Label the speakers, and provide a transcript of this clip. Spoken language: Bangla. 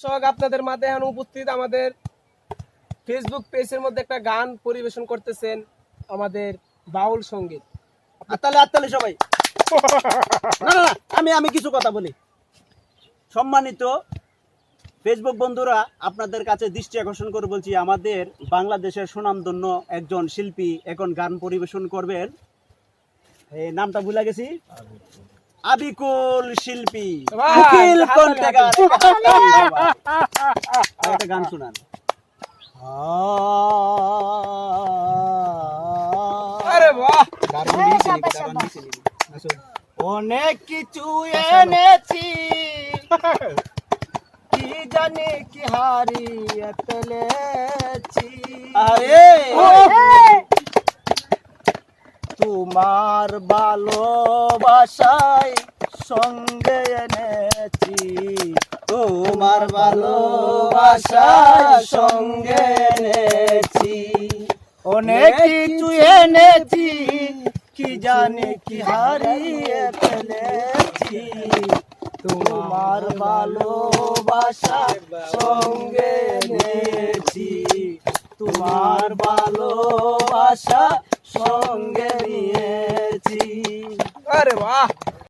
Speaker 1: দর্শক আপনাদের মাঝে এখন উপস্থিত আমাদের ফেসবুক পেজের মধ্যে একটা গান পরিবেশন করতেছেন আমাদের বাউল সংগীত।
Speaker 2: আত্তালে আত্তালে সবাই। না, আমি আমি কিছু কথা বলি। সম্মানিত ফেসবুক বন্ধুরা আপনাদের কাছে দৃষ্টি আকর্ষণ করে বলছি আমাদের বাংলাদেশের সুনামধন্য একজন শিল্পী এখন গান পরিবেশন করবেন। এই নামটা ভুলে গেছি? আবিকুল শিল্পী। উকিল কণ্ঠেগার। একটা গান শুনান।
Speaker 1: আরে বাহ।
Speaker 2: অনেক কিছু এনেছি। কি জানি কি হারিয়ে ফেলেছি। আরে। তোমার ভালোবাসায় সঙ্গে এনেছি। তোমার ভালোবাসায় সঙ্গে এনেছি। অনেক কিছু এনেছি কি জানি কি হারিয়ে ফেলেছি। তোমার ভালোবাসা সঙ্গে এনেছি। তোমার ভালোবাসা সঙ্গে নিয়েছি।
Speaker 1: আরে বাহ!